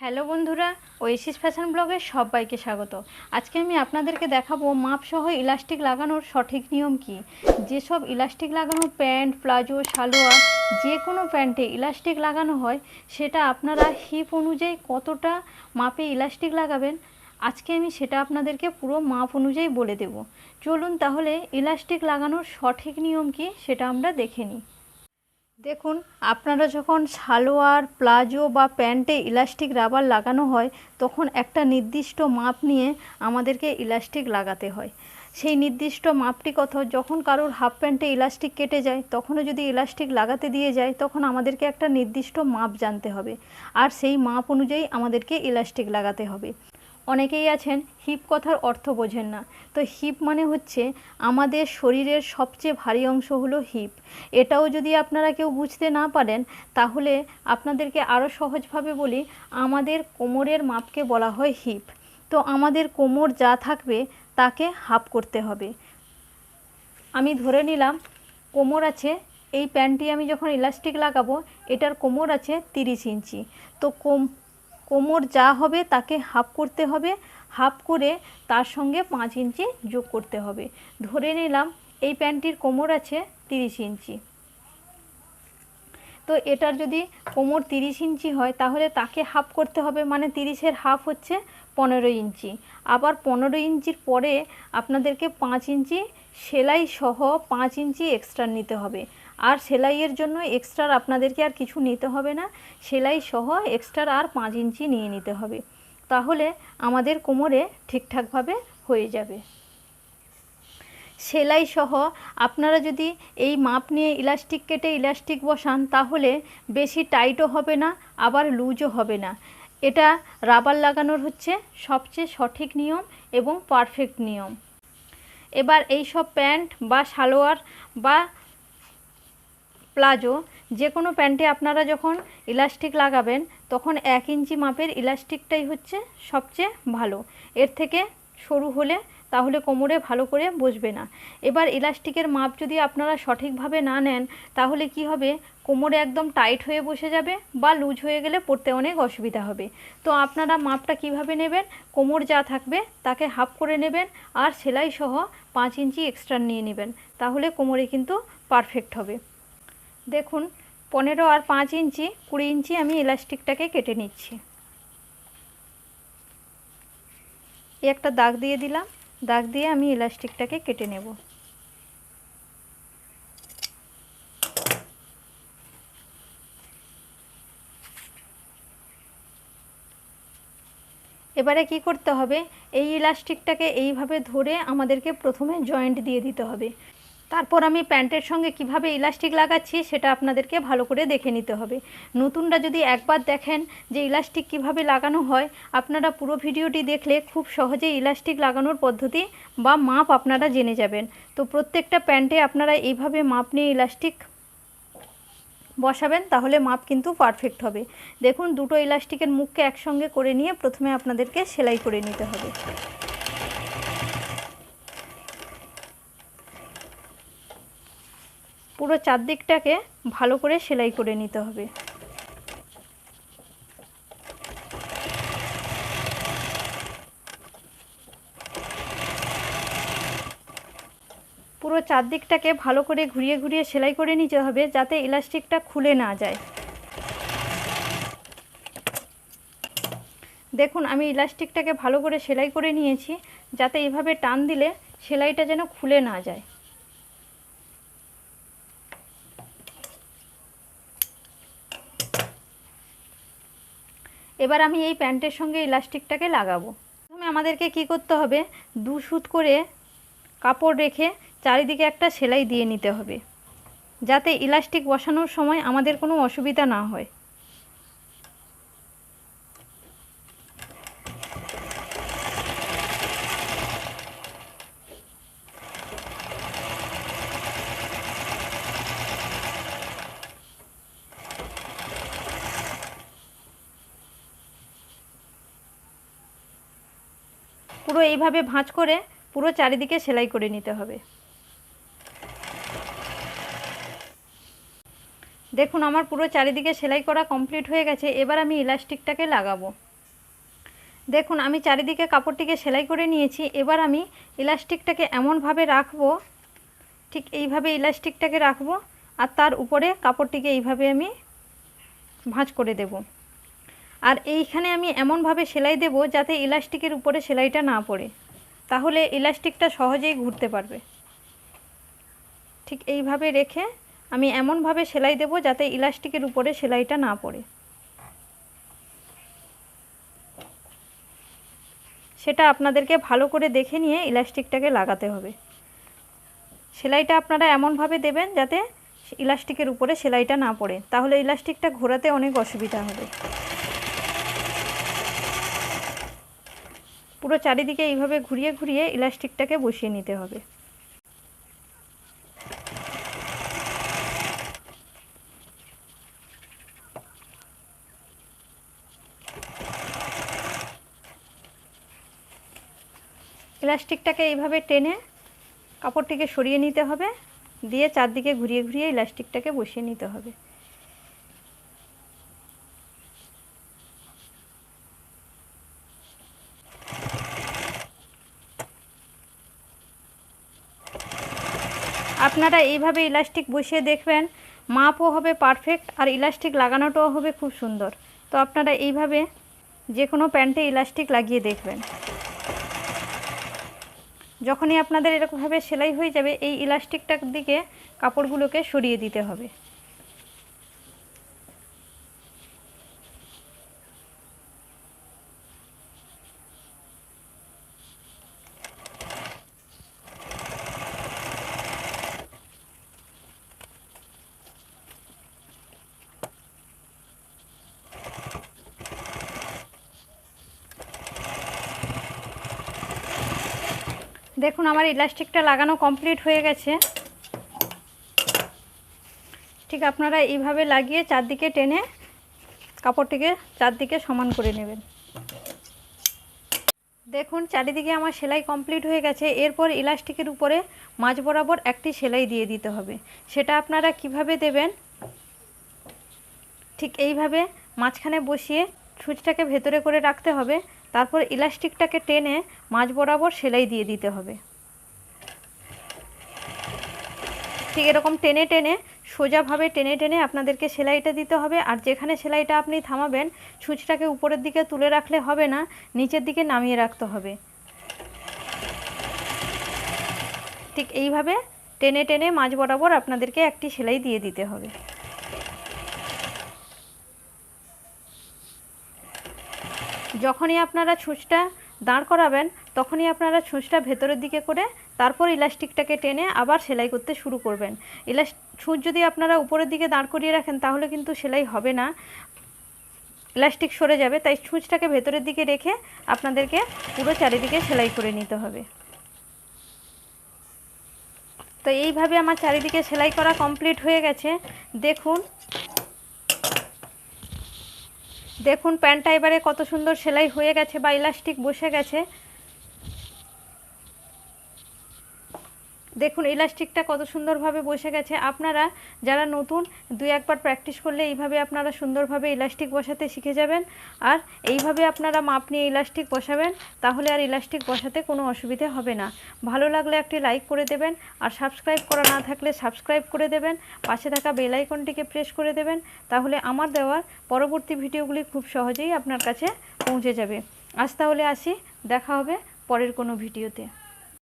Hello বন্ধুরা Oasis fashion ব্লগে সবাইকে স্বাগত। আজকে আমি আপনাদেরকে দেখাবো মাপসহ ইলাস্টিক লাগানোর সঠিক নিয়ম কি। যেসব ইলাস্টিক লাগানো প্যান্ট, প্লাজো, সালোয়ার যে কোনো প্যান্টে ইলাস্টিক লাগানো হয়, সেটা আপনারা হিপ অনুযায়ী কতটা মাপে ইলাস্টিক লাগাবেন, আজকে আমি সেটা আপনাদেরকে পুরো মাপ অনুযায়ী বলে দেব। চলুন তাহলে ইলাস্টিক লাগানোর সঠিক নিয়ম কি, সেটা আমরা দেখে নিই। দেখুন, আপনারা যখন সালোয়ার, প্লাজো বা প্যান্টে ইলাস্টিক রাবার লাগানো হয়, তখন একটা নির্দিষ্ট মাপ নিয়ে আমাদেরকে ইলাস্টিক লাগাতে হয়। সেই নির্দিষ্ট মাপটি কত, যখন কারোর হাফ প্যান্টে ইলাস্টিক কেটে যায়, তখনও যদি ইলাস্টিক লাগাতে দিয়ে যায়, তখন আমাদেরকে একটা নির্দিষ্ট মাপ জানতে হবে। আর সেই মাপ অনুযায়ী আমাদেরকে ইলাস্টিক লাগাতে হবে। অনেকেই আছেন, হিপ কথার অর্থ বোঝেন না। তো হিপ মানে হচ্ছে আমাদের শরীরের সবচেয়ে ভারী অংশ হলো হিপ। এটাও যদি আপনারা কেউ বুঝতে না পারেন, তাহলে আপনাদেরকে আরও সহজভাবে বলি, আমাদের কোমরের মাপকে বলা হয় হিপ। তো আমাদের কোমর যা থাকবে, তাকে হাফ করতে হবে। আমি ধরে নিলাম, কোমর আছে, এই প্যান্টটি আমি যখন ইলাস্টিক লাগাবো, এটার কোমর আছে তিরিশ ইঞ্চি। তো কোম কোমর যা হবে তাকে হাফ করতে হবে। হাফ করে তার সঙ্গে পাঁচ ইঞ্চি যোগ করতে হবে। ধরে নিলাম এই প্যান্টটির কোমর আছে তিরিশ ইঞ্চি। তো এটার যদি কোমর তিরিশ ইঞ্চি হয়, তাহলে তাকে হাফ করতে হবে। মানে তিরিশের হাফ হচ্ছে পনেরো ইঞ্চি। আবার পনেরো ইঞ্চির পরে আপনাদেরকে পাঁচ ইঞ্চি সেলাই সহ পাঁচ ইঞ্চি এক্সট্রা নিতে হবে। আর সেলাইয়ের জন্য এক্সট্রার আপনাদেরকে আর কিছু নিতে হবে না। সেলাই সহ এক্সট্রার আর পাঁচ ইঞ্চি নিয়ে নিতে হবে। তাহলে আমাদের কোমরে ঠিকঠাকভাবে হয়ে যাবে। সেলাই সহ আপনারা যদি এই মাপ নিয়ে ইলাস্টিক কেটে ইলাস্টিক বসান, তাহলে বেশি টাইটও হবে না, আবার লুজও হবে না। এটা রাবার লাগানোর হচ্ছে সবচেয়ে সঠিক নিয়ম এবং পারফেক্ট নিয়ম। এবার এই সব প্যান্ট বা সালোয়ার বা প্লাজো যে কোনো প্যান্টে আপনারা যখন ইলাস্টিক লাগাবেন, তখন এক ইঞ্চি মাপের ইলাস্টিকটাই হচ্ছে সবচেয়ে ভালো। এর থেকে সরু হলে তাহলে কোমরে ভালো করে বসবে না। এবার ইলাস্টিকের মাপ যদি আপনারা সঠিকভাবে না নেন, তাহলে কি হবে? কোমরে একদম টাইট হয়ে বসে যাবে বা লুজ হয়ে গেলে পড়তে অনেক অসুবিধা হবে। তো আপনারা মাপটা কীভাবে নেবেন? কোমর যা থাকবে তাকে হাফ করে নেবেন আর সেলাই সহ পাঁচ ইঞ্চি এক্সট্রা নিয়ে নেবেন। তাহলে কোমরে কিন্তু পারফেক্ট হবে। দেখুন, পনেরো আর পাঁচ ইঞ্চি, কুড়ি ইঞ্চি আমি ইলাস্টিকটাকে কেটে নিচ্ছি। একটা দাগ দিয়ে দিলাম, দাগ দিয়ে আমি ইলাস্টিকটাকে কেটে নেব। এবারে কি করতে হবে? এই ইলাস্টিকটাকে এইভাবে ধরে আমাদেরকে প্রথমে জয়েন্ট দিয়ে দিতে হবে। তারপর আমি প্যান্টের সঙ্গে কীভাবে ইলাস্টিক লাগাচ্ছি সেটা আপনাদেরকে ভালো করে দেখে নিতে হবে। নতুনরা যদি একবার দেখেন যে ইলাস্টিক কীভাবে লাগানো হয়, আপনারা পুরো ভিডিওটি দেখলে খুব সহজে ইলাস্টিক লাগানোর পদ্ধতি বা মাপ আপনারা জেনে যাবেন। তো প্রত্যেকটা প্যান্টে আপনারা এইভাবে মাপ নিয়ে ইলাস্টিক বসাবেন, তাহলে মাপ কিন্তু পারফেক্ট হবে। দেখুন, দুটো ইলাস্টিকের মুখকে একসঙ্গে করে নিয়ে প্রথমে আপনাদেরকে সেলাই করে নিতে হবে। পুরো চারদিকটাকে ভালো করে সেলাই করে নিতে হবে। পুরো চারদিকটাকে ভালো করে ঘুরিয়ে ঘুরিয়ে সেলাই করে নিতে হবে যাতে ইলাস্টিকটা খুলে না যায়। দেখুন, আমি ইলাস্টিকটাকে ভালো করে সেলাই করে নিয়েছি যাতে এভাবে টান দিলে সেলাইটা যেন খুলে না যায়। এবার আমি এই প্যান্টের সঙ্গে ইলাস্টিকটাকে লাগাবো। প্রথমে আমাদেরকে কি করতে হবে? দু সুত করে কাপড় রেখে চারিদিকে একটা সেলাই দিয়ে নিতে হবে। যাতে ইলাস্টিক বসানোর সময় আমাদের কোনো অসুবিধা না হয়। পুরো এইভাবে ভাঁজ করে পুরো চারিদিকে সেলাই করে নিতে হবে। দেখুন, আমার পুরো চারিদিকে সেলাই করা কমপ্লিট হয়ে গেছে। এবার আমি ইলাস্টিকটাকে লাগাবো। দেখুন, আমি চারিদিকে কাপড়টিকে সেলাই করে নিয়েছি। এবার আমি ইলাস্টিকটাকে এমনভাবে রাখব, ঠিক এইভাবে ইলাস্টিকটাকে রাখব, আর তার উপরে কাপড়টিকে এইভাবে আমি ভাঁজ করে দেব। আর এইখানে আমি এমনভাবে সেলাই দেব যাতে ইলাস্টিকের উপরে সেলাইটা না পড়ে। তাহলে ইলাস্টিকটা সহজেই ঘুরতে পারবে। ঠিক এইভাবে রেখে আমি এমনভাবে সেলাই দেব যাতে ইলাস্টিকের উপরে সেলাইটা না পড়ে। সেটা আপনাদেরকে ভালো করে দেখে নিয়ে ইলাস্টিকটাকে লাগাতে হবে। সেলাইটা আপনারা এমনভাবে দেবেন যাতে ইলাস্টিকের উপরে সেলাইটা না পড়ে। তাহলে ইলাস্টিকটা ঘোরাতে অনেক অসুবিধা হবে। পুরো চারিদিকে এইভাবে ঘুরিয়ে ঘুরিয়ে ইলাস্টিকটাকে বসিয়ে নিতে হবে। ইলাস্টিকটাকে এইভাবে টেনে কাপড়টিকে সরিয়ে নিতে হবে, দিয়ে চারদিকে ঘুরিয়ে ঘুরিয়ে ইলাস্টিকটাকে বসিয়ে নিতে হবে। আপনারা এইভাবে ইলাস্টিক বসিয়ে দেখবেন, মাপও হবে পারফেক্ট আর ইলাস্টিক লাগানোটাও হবে খুব সুন্দর। তো আপনারা এইভাবে যে কোনো প্যান্টে ইলাস্টিক লাগিয়ে দেখবেন। যখনই আপনাদের এরকমভাবে সেলাই হয়ে যাবে, এই ইলাস্টিকটার দিকে কাপড়গুলোকে সরিয়ে দিতে হবে। দেখুন, আমার ইলাস্টিকটা লাগানো কমপ্লিট হয়ে গেছে। ঠিক আপনারা এইভাবে লাগিয়ে চারদিকে টেনে কাপড়টিকে চারদিকে সমান করে নেবেন। দেখুন, চারিদিকে আমার সেলাই কমপ্লিট হয়ে গেছে। এরপর ইলাস্টিকের উপরে মাঝ বরাবর একটি সেলাই দিয়ে দিতে হবে। সেটা আপনারা কীভাবে দেবেন? ঠিক এইভাবে মাঝখানে বসিয়ে ছুঁচটাকে ভেতরে করে রাখতে হবে। তারপর ইলাস্টিকটাকে টেনে মাঝ বরাবর সেলাই দিয়ে দিতে হবে। ঠিক এরকম টেনে টেনে, সোজাভাবে টেনে টেনে আপনাদেরকে সেলাইটা দিতে হবে। আর যেখানে সেলাইটা আপনি থামাবেন ছুঁচটাকে উপরের দিকে তুলে রাখলে হবে না, নিচের দিকে নামিয়ে রাখতে হবে। ঠিক এইভাবে টেনে টেনে মাঝ বরাবর আপনাদেরকে একটি সেলাই দিয়ে দিতে হবে। যখনই আপনারা ছুঁচটা দাঁড় করাবেন, তখনই আপনারা ছুঁচটা ভেতরের দিকে করে তারপর ইলাস্টিকটাকে টেনে আবার সেলাই করতে শুরু করবেন। ইলাস, ছুঁচ যদি আপনারা উপরের দিকে দাঁড় করিয়ে রাখেন, তাহলে কিন্তু সেলাই হবে না। ইলাস্টিক সরে যাবে, তাই ছুঁচটাকে ভেতরের দিকে রেখে আপনাদেরকে পুরো চারিদিকে সেলাই করে নিতে হবে। তো এইভাবে আমার চারিদিকে সেলাই করা কমপ্লিট হয়ে গেছে। দেখুন দেখুন প্যান্টটা এবারে কত সুন্দর সেলাই হয়ে গেছে বা ইলাস্টিক বসে গেছে। দেখুন ইলাস্টিকটা কত সুন্দরভাবে বসে গেছে। আপনারা যারা নতুন, দুই একবার প্র্যাকটিস করলে এইভাবে আপনারা সুন্দরভাবে ইলাস্টিক বসাতে শিখে যাবেন। আর এইভাবে আপনারা মাপ নিয়ে ইলাস্টিক বসাবেন, তাহলে আর ইলাস্টিক বসাতে কোনো অসুবিধে হবে না। ভালো লাগলে একটি লাইক করে দেবেন, আর সাবস্ক্রাইব করা না থাকলে সাবস্ক্রাইব করে দেবেন। পাশে থাকা বেল আইকনটিকে প্রেস করে দেবেন, তাহলে আমার দেওয়ার পরবর্তী ভিডিওগুলি খুব সহজেই আপনার কাছে পৌঁছে যাবে। আজ তাহলে আসি, দেখা হবে পরের কোনো ভিডিওতে।